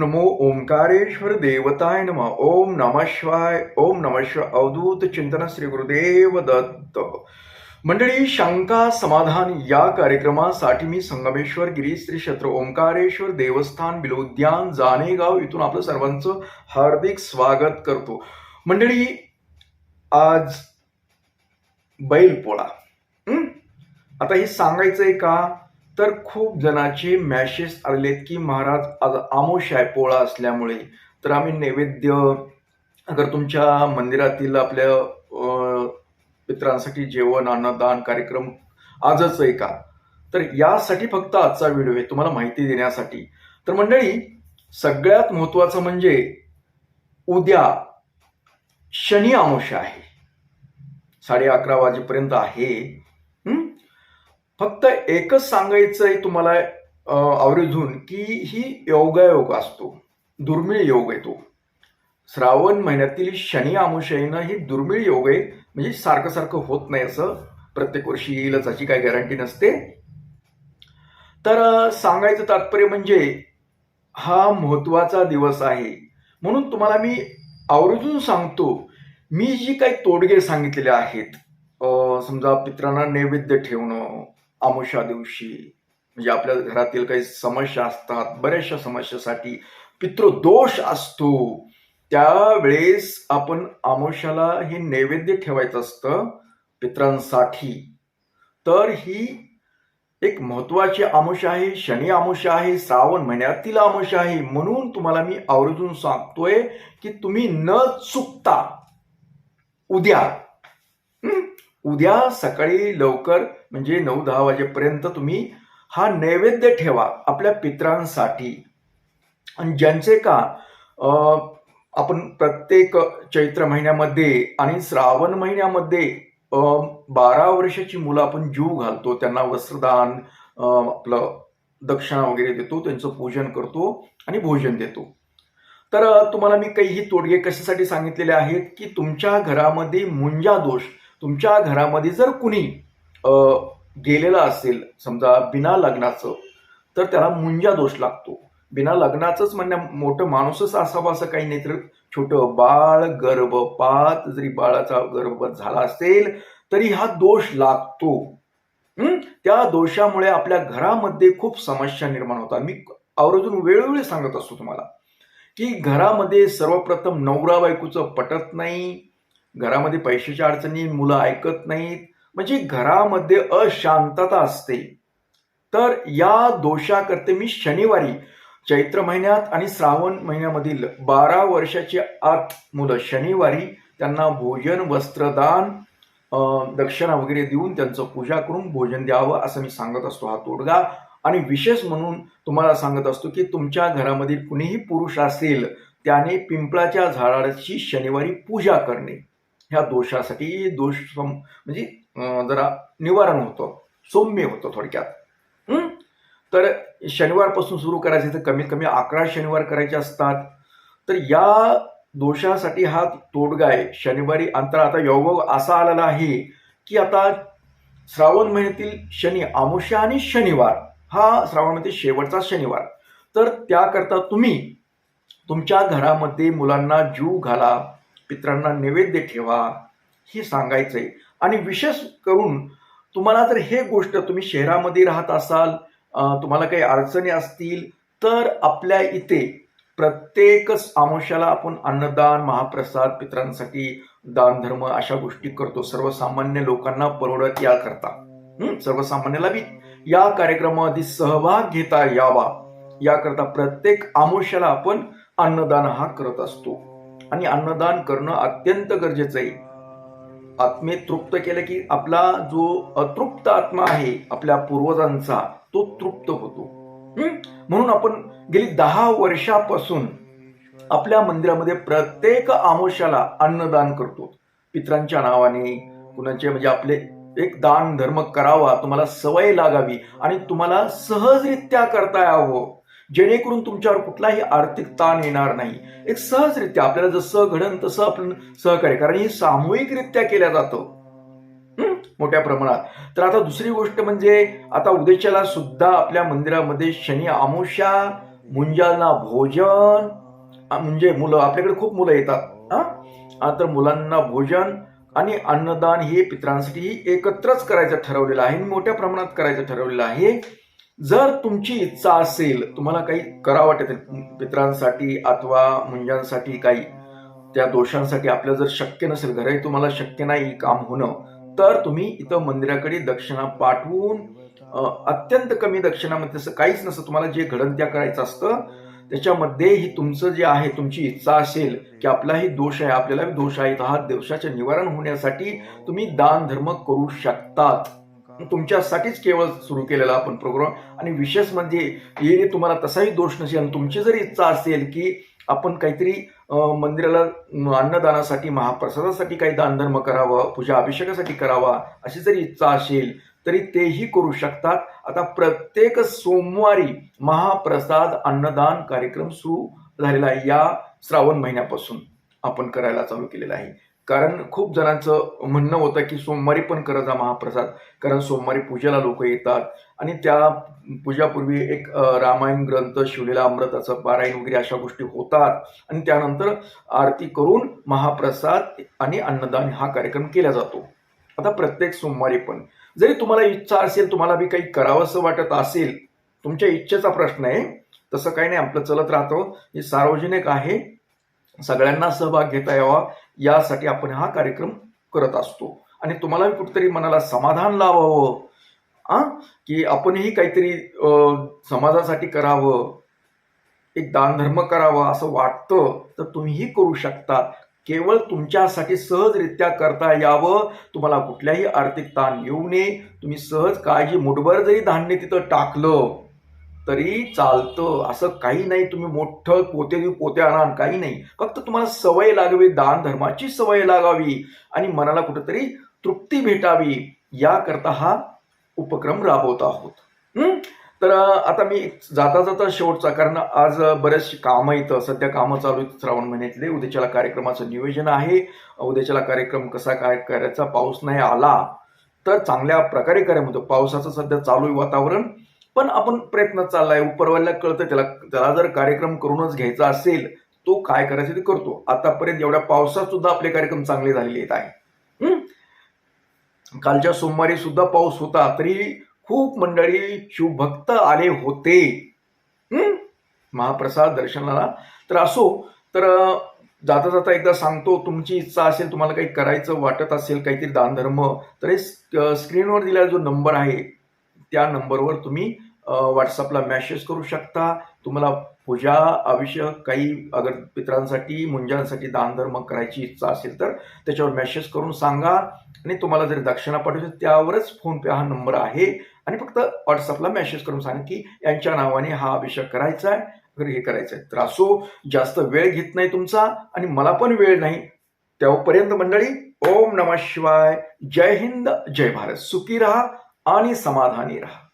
नमो ओंकारेश्वर देवताय नम। ओम नमः शिवाय ओम नमः शिवाय। अवधूत चिंतन श्री गुरुदेव दत्त। मंडळी शंका समाधान या कार्यक्रमासाठी मी संगमेश्वर गिरी श्री क्षेत्र ओंकारेश्वर देवस्थान बिलोद्यान जानेगाव इथून आपलं सर्वांचं हार्दिक स्वागत करतो. मंडळी आज बैलपोळा आता हे सांगायचंय का? तर खूप जणाचे मॅसेज आलेत की महाराज आज आमोश आहे पोळा असल्यामुळे. तर आम्ही नैवेद्य अगर तुमच्या मंदिरातील आपल्या मित्रांसाठी जेवण अन्नदान कार्यक्रम आजच आहे का? तर यासाठी फक्त आजचा व्हिडिओ आहे तुम्हाला माहिती देण्यासाठी. तर मंडळी सगळ्यात महत्वाचं म्हणजे उद्या शनी आमोशा आहे. साडे अकरा वाजेपर्यंत आहे. फक्त एकच सांगायचं आहे तुम्हाला आवर्जून की ही योगायोग असतो. दुर्मिळ योग आहे तो. श्रावण महिन्यातील शनी आमुषाईनं ही दुर्मिळ योग आहे. म्हणजे सारखं सारखं होत नाही असं. प्रत्येक वर्षी येईलच अशी काही गॅरंटी नसते. तर सांगायचं तात्पर्य म्हणजे हा महत्त्वाचा दिवस आहे. म्हणून तुम्हाला मी आवर्जून सांगतो मी जी काही तोडगे सांगितलेले आहेत समजा पित्रांना नैवेद्य ठेवणं आमुषा दिवशी. म्हणजे आपल्या घरातील काही समस्या असतात बऱ्याचशा समस्यासाठी पितृदोष असतो. त्यावेळेस आपण आमुषाला हे नैवेद्य ठेवायचं असतं पित्रांसाठी. तर ही एक महत्वाची आमुषा आहे शनी आमुषा आहे श्रावण महिन्यातील आमुषा आहे. म्हणून तुम्हाला मी आवर्जून सांगतोय की तुम्ही न चुकता उद्या उद्या सकाळी लवकर म्हणजे नऊ दहा वाजेपर्यंत तुम्ही हा नैवेद्य ठेवा आपल्या पित्रांसाठी. आणि ज्यांचे का आपण प्रत्येक चैत्र महिन्यामध्ये आणि श्रावण महिन्यामध्ये अं, बारा वर्षाची मुलं आपण जीव घालतो त्यांना वस्त्रदान आपलं दक्षिणा वगैरे देतो त्यांचं पूजन करतो आणि भोजन देतो. तर तुम्हाला मी काही ही तोडगे कशासाठी सांगितलेले आहेत की तुमच्या घरामध्ये मुंजा दोष तुमच्या घरामध्ये जर कुणी गेलेलं असेल समजा बिना लग्नाचं तर त्याला मुंजा दोष लागतो. बिना लग्नाचंच म्हणण्या मोठं माणूसच असावं असं काही नाही तर छोटं बाळ गर्भपात जरी बाळाचा गर्भपात झाला असेल तरी हा दोष लागतो. त्या दोषामुळे आपल्या घरामध्ये खूप समस्या निर्माण होतात. मी आवर्जून वेळोवेळी सांगत असतो तुम्हाला की घरामध्ये सर्वप्रथम नवरा बायकोचं पटत नाही घरामध्ये पैशाच्या अडचणी मुलं ऐकत नाहीत म्हणजे घरामध्ये अशांतता असते. तर या दोषाकरते मी शनिवारी चैत्र महिन्यात आणि श्रावण महिन्यामधील बारा वर्षाची आत मुलं शनिवारी त्यांना भोजन वस्त्रदान दक्षिणा वगैरे देऊन त्यांचं पूजा करून भोजन द्यावं असं मी सांगत असतो हा तोडगा. आणि विशेष म्हणून तुम्हाला सांगत असतो की तुमच्या घरामधील कुणीही पुरुष असेल त्याने पिंपळाच्या झाडाची शनिवारी पूजा करणे. ह्या दोषासाठी दोष सम- म्हणजे जरा निवारण होतं. सौम्य होतं थोडक्यात. तर शनिवारपासून सुरू करायचे तर कमीत कमी अकरा शनिवार करायचे असतात. तर या दोषासाठी हा तोडगा आहे. शनिवारी अंतर आता योग असा आलेला आहे की आता श्रावण महिन्यातील शनी आमुष्य आणि शनिवार हा श्रावणामध्ये शेवटचा शनिवार. तर त्याकरता तुम्ही तुमच्या घरामध्ये मुलांना जीव घाला. पित्रांना नैवेद्य ठेवा हे सांगायचंय. आणि विशेष करून तुम्हाला जर हे गोष्ट तुम्ही शहरामध्ये राहत असाल तुम्हाला काही अडचणी असतील तर आपल्या इथे प्रत्येकच आमुष्याला आपण अन्नदान महाप्रसाद पित्रांसाठी दानधर्म अशा गोष्टी करतो. सर्वसामान्य लोकांना परवडत याकरता. सर्वसामान्याला बी. या कार्यक्रमामध्ये सहभाग घेता यावा. याकरता प्रत्येक आमुष्याला आपण अन्नदान हा करत असतो. आणि अन्नदान करणं अत्यंत गरजेचं आहे. आत्मे तृप्त केलं की आपला जो अतृप्त आत्मा आहे आपल्या पूर्वजांचा तो तृप्त होतो. म्हणून आपण गेली दहा वर्षापासून आपल्या मंदिरामध्ये प्रत्येक आमोशाला अन्नदान करतो. पित्रांच्या नावाने कुणाचे म्हणजे आपले एक दान धर्म करावा तुम्हाला सवय लागावी आणि तुम्हाला सहजरित्या करता यावं. जेणेकरून तुमच्यावर कुठलाही आर्थिक ताण येणार नाही. एक सहजरित्या आपल्याला जसं घडन तसं आपण सहकार्य कारण हे सामूहिकरित्या केलं जातं. मोठ्या प्रमाणात. तर आता दुसरी गोष्ट म्हणजे आता उद्याच्याला सुद्धा आपल्या मंदिरामध्ये शनी आमुषा मुंजांना भोजन म्हणजे मुलं आपल्याकडे खूप मुलं येतात. हा? तर मुलांना भोजन आणि अन्नदान हे पित्रांसाठी एकत्रच करायचं ठरवलेलं आहे. आणि मोठ्या प्रमाणात करायचं ठरवलेलं आहे. जर तुमची इच्छा असेल तुम्हाला काही करावं वाटत मित्रांसाठी पित्रांसाठी अथवा मुंजांसाठी काही त्या दोषांसाठी आपलं जर शक्य नसेल घरही तुम्हाला शक्य नाही काम होणं तर तुम्ही इथं मंदिराकडे दक्षिणा पाठवून अत्यंत कमी दक्षिणामध्ये तसं काहीच नसतं. तुम्हाला जे घडण त्या करायचं असतं त्याच्यामध्ये ही तुमचं जे आहे तुमची इच्छा असेल की आपलाही दोष आहे आपल्याला दोष आहे हा दोषाचे निवारण होण्यासाठी तुम्ही दान धर्म करू शकतात. तुमच्यासाठीच केवळ सुरू केलेला आपण प्रोग्राम आणि विशेष म्हणजे येणे तुम्हाला तसाही दोष नसेल आणि तुमची जर इच्छा असेल की आपण काहीतरी मंदिराला अन्नदानासाठी महाप्रसादासाठी काही दानधर्म करावं पूजा अभिषेकासाठी करावा अशी जरी इच्छा असेल तरी तेही करू शकतात. आता प्रत्येक सोमवारी महाप्रसाद अन्नदान कार्यक्रम सुरू झालेला आहे या श्रावण महिन्यापासून आपण करायला चालू केलेला आहे. कारण खूप जणांचं म्हणणं होतं की सोमवारी पण करत जा महाप्रसाद कारण सोमवारी पूजेला लोक येतात. आणि त्या पूजापूर्वी एक रामायण ग्रंथ शिवलेला अमृताचं पारायण वगैरे अशा गोष्टी होतात. आणि त्यानंतर आरती करून महाप्रसाद आणि अन्नदान हा कार्यक्रम केला जातो. आता प्रत्येक सोमवारी पण. जरी तुम्हाला इच्छा असेल तुम्हाला बी काही करावंसं वाटत असेल तुमच्या इच्छेचा प्रश्न आहे तसं काही नाही आपलं चलत राहतो. हे सार्वजनिक आहे. सगळ्यांना सहभाग घेता यावा यासाठी आपण हा कार्यक्रम करत असतो. आणि तुम्हाला कुठेतरी मनाला समाधान लावावं आ? की आपणही काहीतरी समाजासाठी करावं एक दानधर्म करावा असं वाटतं तर तुम्हीही करू शकता. केवळ तुमच्यासाठी सहजरित्या करता यावं. तुम्हाला कुठल्याही आर्थिक ताण येऊ नये. तुम्ही सहज काळजी मुठभर जरी धान्य तिथं टाकलं तरी चालतं. असं काही नाही तुम्ही मोठं पोते देऊ पोते आणा काही नाही. फक्त तुम्हाला सवय लागावी दान धर्माची सवय लागावी आणि मनाला कुठेतरी तृप्ती भेटावी याकरता हा उपक्रम राबवत आहोत. तर आता मी जाता जाता शेवटचा कारण आज बरेचशी कामं इथं सध्या कामं चालू आहेत श्रावण महिन्यातले. उद्याच्याला कार्यक्रमाचं नियोजन आहे. उद्याच्याला कार्यक्रम कसा काय करायचा पाऊस नाही आला तर चांगल्या प्रकारे करायला म्हणतो पावसाचं सध्या चालू आहे वातावरण. पण आपण प्रयत्न चाललाय उपरवायला कळतं त्याला त्याला जर कार्यक्रम करूनच घ्यायचा असेल तो काय करायचं ते करतो. आतापर्यंत एवढ्या पावसात सुद्धा आपले कार्यक्रम चांगले झालेले आहेत आहे. कालच्या सोमवारी सुद्धा पाऊस होता तरी खूप मंडळी शिवभक्त आले होते. महाप्रसाद दर्शनाला तर असो तर जाता जाता एकदा सांगतो तुमची इच्छा असेल तुम्हाला काही करायचं वाटत असेल काहीतरी दानधर्म तर हे स्क्रीनवर दिलेला जो नंबर आहे त्या नंबरवर तुम्ही व्हॉट्सअपला मॅसेज करू शकता. तुम्हाला पूजा अभिषेक काही अगर पित्रांसाठी मुंजांसाठी दानधर्म करायची इच्छा असेल तर त्याच्यावर मेसेज करून सांगा. आणि तुम्हाला जर दक्षिणा पाठवायची त्यावरच फोनपे हा नंबर आहे. आणि फक्त व्हॉट्सअपला मेसेज करून सांगा की यांच्या नावाने हा अभिषेक करायचा आहे. अगर हे करायचं आहे तर असो जास्त वेळ घेत नाही तुमचा आणि मला पण वेळ नाही. तेव्हापर्यंत मंडळी ओम नमः शिवाय. जय हिंद जय भारत. सुखी राहा. आणि समाधानी राहा.